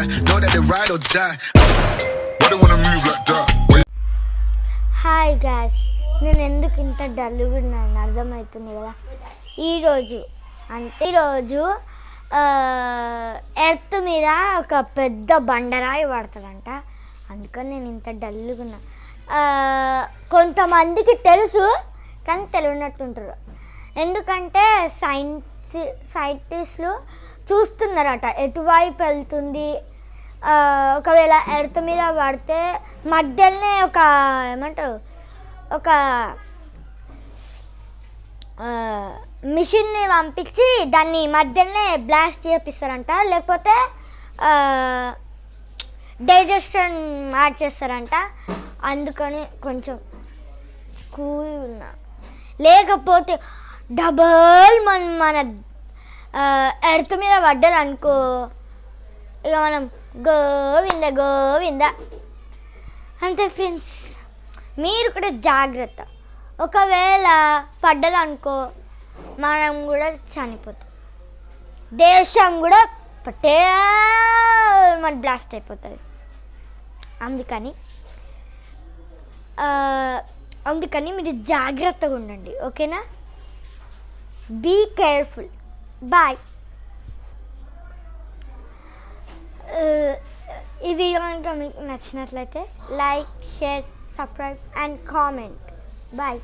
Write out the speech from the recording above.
Know that they ride or die. Why they wanna move like that? Hi guys నేను ఎందుకు ఇంత డల్గా ఉన్నాను అర్థమవుతుంది కదా? ఈరోజు అంటే ఈరోజు ఎర్త్ మీద ఒక పెద్ద బండరాయి పడుతుందంట. అందుకని నేను ఇంత డల్గా ఉన్నా. కొంతమందికి తెలుసు కానీ తెలియనట్టుంటారు. ఎందుకంటే సైన్స్ సైంటిస్టులు చూస్తున్నారట ఎటువైపు వెళ్తుంది ఒకవేళ ఎర్త్ మీద పడితే మధ్యలోనే ఒక ఏమంటారు? ఒక మిషన్ని పంపించి దాన్ని మధ్యలోనే బ్లాస్ట్ చేపిస్తారంట. లేకపోతే డైజెషన్ మార్చేస్తారంట అందుకని కొంచెం కూల్ ఉన్నా. లేకపోతే డబల్ మన మన ఎర్త్ మీద పడ్డది అనుకో ఇక మనం గోవింద గోవింద. అంతే ఫ్రెండ్స్ మీరు కూడా జాగ్రత్త. ఒకవేళ పడ్డదనుకో మనం కూడా చనిపోతాం. దేశం కూడా పట్టే మన బ్లాస్ట్ అయిపోతుంది. అందుకని అందుకని మీరు జాగ్రత్తగా ఉండండి ఓకేనా? బీ కేర్ఫుల్ బాయ్ ఈ వీడియో కనుక మీకు నచ్చినట్లయితే like share subscribe and comment. Bye.